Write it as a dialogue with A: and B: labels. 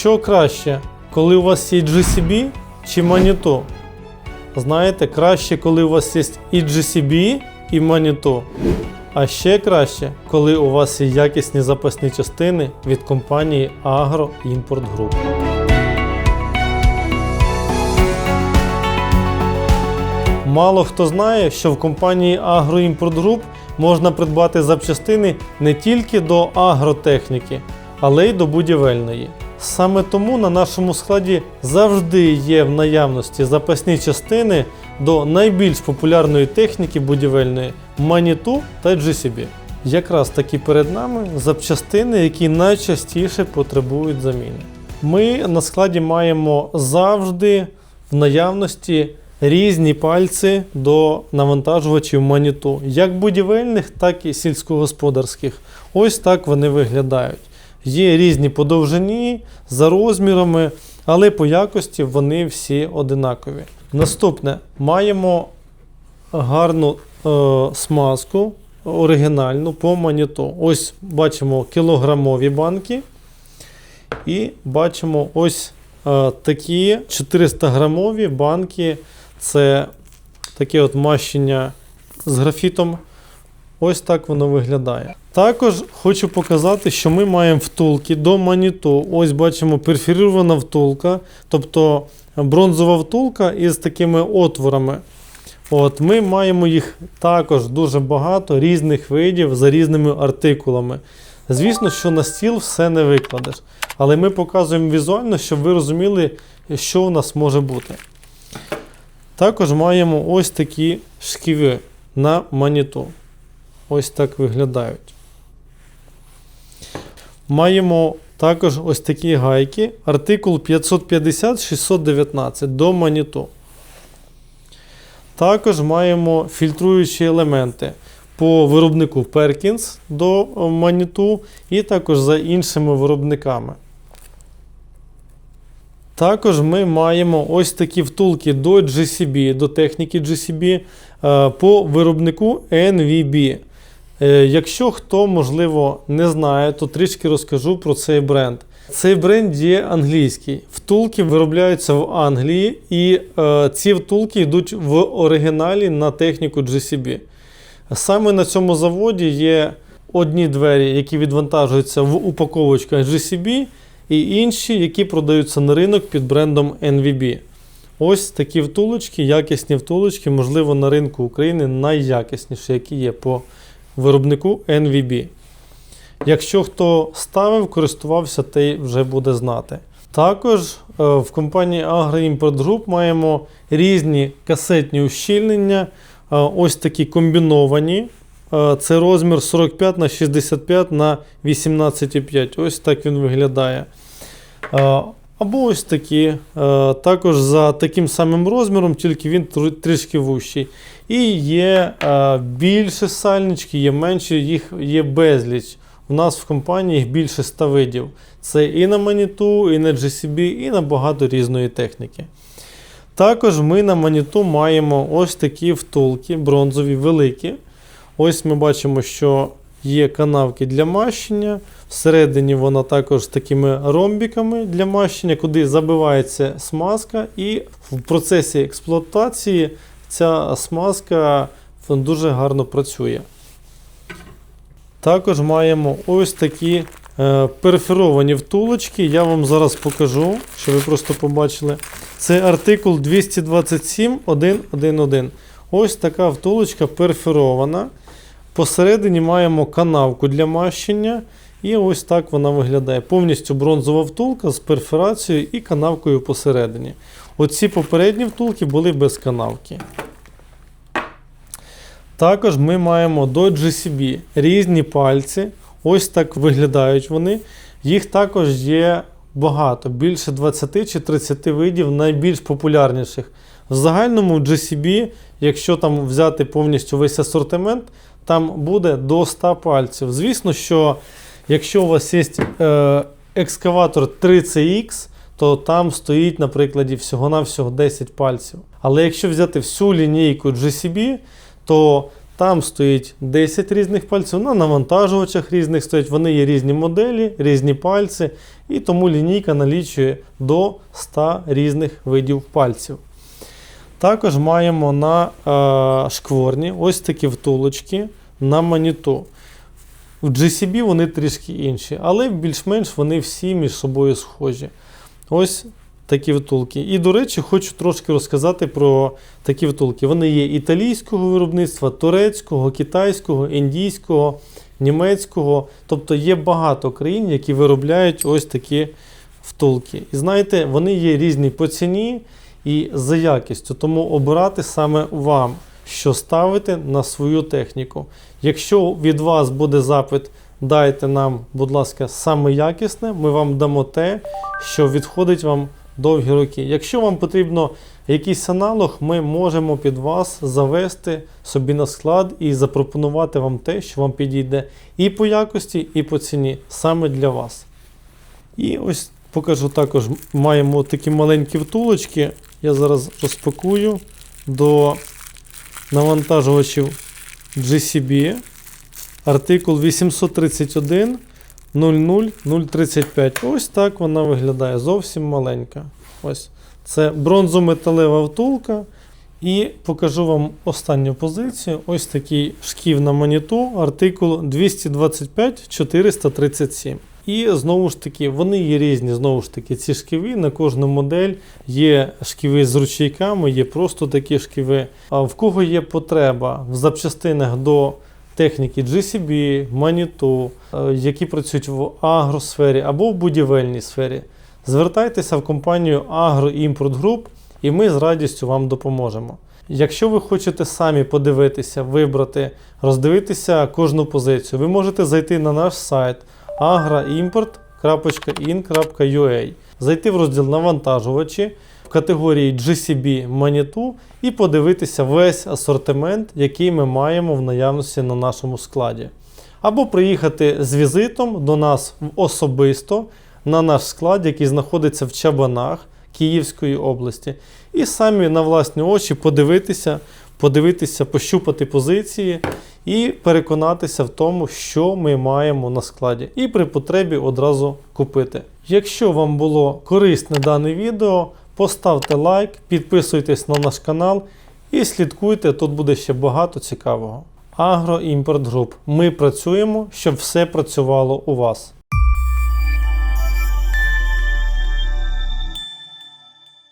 A: Що краще, коли у вас є GCB чи Manitou? Знаєте, краще, коли у вас є і GCB, і Manitou. А ще краще, коли у вас є якісні запасні частини від компанії Agro Import Group. Мало хто знає, що в компанії Agro Import Group можна придбати запчастини не тільки до агротехніки, але й до будівельної. Саме тому на нашому складі завжди є в наявності запасні частини до найбільш популярної техніки будівельної Manitou та GCB. Якраз таки перед нами запчастини, які найчастіше потребують заміни. Ми на складі маємо завжди в наявності різні пальці до навантажувачів Manitou, як будівельних, так і сільськогосподарських. Ось так вони виглядають. Є різні по довжині, за розмірами, але по якості вони всі одинакові. Наступне маємо гарну е, смазку оригінальну по маніту. Ось бачимо кілограмові банки. І бачимо ось е, такі 400 грамові банки. Це таке от мащення з графітом. Ось так воно виглядає. Також хочу показати, що ми маємо втулки до маніту. Ось бачимо перфорірована втулка, тобто бронзова втулка із такими отворами. От, Ми маємо їх також дуже багато різних видів за різними артикулами. Звісно, що на стіл все не викладеш. Але ми показуємо візуально, щоб ви розуміли, що у нас може бути. Також маємо ось такі шківи на маніту. Ось так виглядають. Маємо також ось такі гайки. Артикул 550-619 до маніту. Також маємо фільтруючі елементи по виробнику Perkins до маніту і також за іншими виробниками. Також ми маємо ось такі втулки до GCB, до техніки GCB е, по виробнику NVB. Е, Якщо хто, можливо, не знає, то трішки розкажу про цей бренд. Цей бренд є англійський. Втулки виробляються в Англії, і е, ці втулки йдуть в оригіналі на техніку GCB. Саме на цьому заводі є одні двері, які відвантажуються в упаковочках GCB, і інші, які продаються на ринок під брендом NVB. Ось такі втулочки, якісні втулочки, можливо, на ринку України найякісніші, які є по виробнику NVB. Якщо хто ставив, користувався, той вже буде знати. Також е, в компанії Agro Import Group маємо різні касетні ущільнення, е, ось такі комбіновані. Е, Це розмір 45 на 65 на 18,5. Ось так він виглядає. Або ось такі. е, Також за таким самим розміром, тільки він трішки вущий. І є е, більше сальнички, є менші, їх є безліч. У нас в компанії їх більше 100 видів. Це і на Manitou, і на GCB, і на багато різної техніки. Також ми на Manitou маємо ось такі втулки, бронзові, великі. Ось ми бачимо, що є канавки для мащення. Всередині вона також з такими ромбіками для мащення, куди забивається смазка, і в процесі експлуатації ця смазка дуже гарно працює. Також маємо ось такі е, перфоровані втулочки. Я вам зараз покажу, щоб ви просто побачили. Це артикул 227.1.1.1. Ось така втулочка перфорована. Посередині маємо канавку для мащення. І ось так вона виглядає. Повністю бронзова втулка з перфорацією і канавкою посередині. Оці попередні втулки були без канавки. Також ми маємо до GCB різні пальці. Ось так виглядають вони. Їх також є багато, більше 20 чи 30 видів найбільш популярніших. В загальному GCB, якщо там взяти повністю весь асортимент, там буде до 100 пальців. Звісно, що якщо у вас є е, екскаватор 3CX, то там стоїть, наприклад, всього-навсього 10 пальців. Але якщо взяти всю лінійку GCB, то Там стоїть 10 різних пальців, на навантажувачах різних стоять. Вони є різні моделі, різні пальці, і тому лінійка налічує до 100 різних видів пальців. Також маємо на е, шкворні ось такі втулочки на маніту. В GCB вони трішки інші, але більш-менш вони всі між собою схожі. Ось такі втулки. І, до речі, хочу трошки розказати про такі втулки. Вони є італійського виробництва, турецького, китайського, індійського, німецького. Тобто є багато країн, які виробляють ось такі втулки. І знаєте, вони є різні по ціні і за якістю, тому обирати саме вам, що ставити на свою техніку. Якщо від вас буде запит, дайте нам, будь ласка, саме якісне, ми вам дамо те, що відходить вам довгі роки. Якщо вам потрібно якийсь аналог, ми можемо під вас завести собі на склад і запропонувати вам те, що вам підійде і по якості, і по ціні саме для вас. І ось покажу також, маємо такі маленькі втулочки. Я зараз розпакую до навантажувачів GCB. Артикул 831 00035. Ось так вона виглядає. Зовсім маленька. Ось. Це бронзометалева втулка. І покажу вам останню позицію. Ось такий шків на маніту, артикул 225 437. І знову ж таки, вони є різні. Знову ж таки, ці шківи на кожну модель є шківи з ручейками, є просто такі шківи. А в кого є потреба в запчастинах до техніки GCB, Manitou, е, які працюють в агросфері або в будівельній сфері, звертайтеся в компанію Agro Group і ми з радістю вам допоможемо. Якщо ви хочете самі подивитися, вибрати, роздивитися кожну позицію, ви можете зайти на наш сайт agroimport.in.ua, зайти в розділ навантажувачі в категорії GCB Manitou і подивитися весь асортимент, який ми маємо в наявності на нашому складі. Або приїхати з візитом до нас особисто на наш склад, який знаходиться в Чабанах Київської області, і самі на власні очі подивитися, подивитися, пощупати позиції і переконатися в тому, що ми маємо на складі, і при потребі одразу купити. Якщо вам було корисне дане відео, поставте лайк, підписуйтесь на наш канал і слідкуйте, тут буде ще багато цікавого. Агроімпорт Груп. Ми працюємо, щоб все працювало у вас.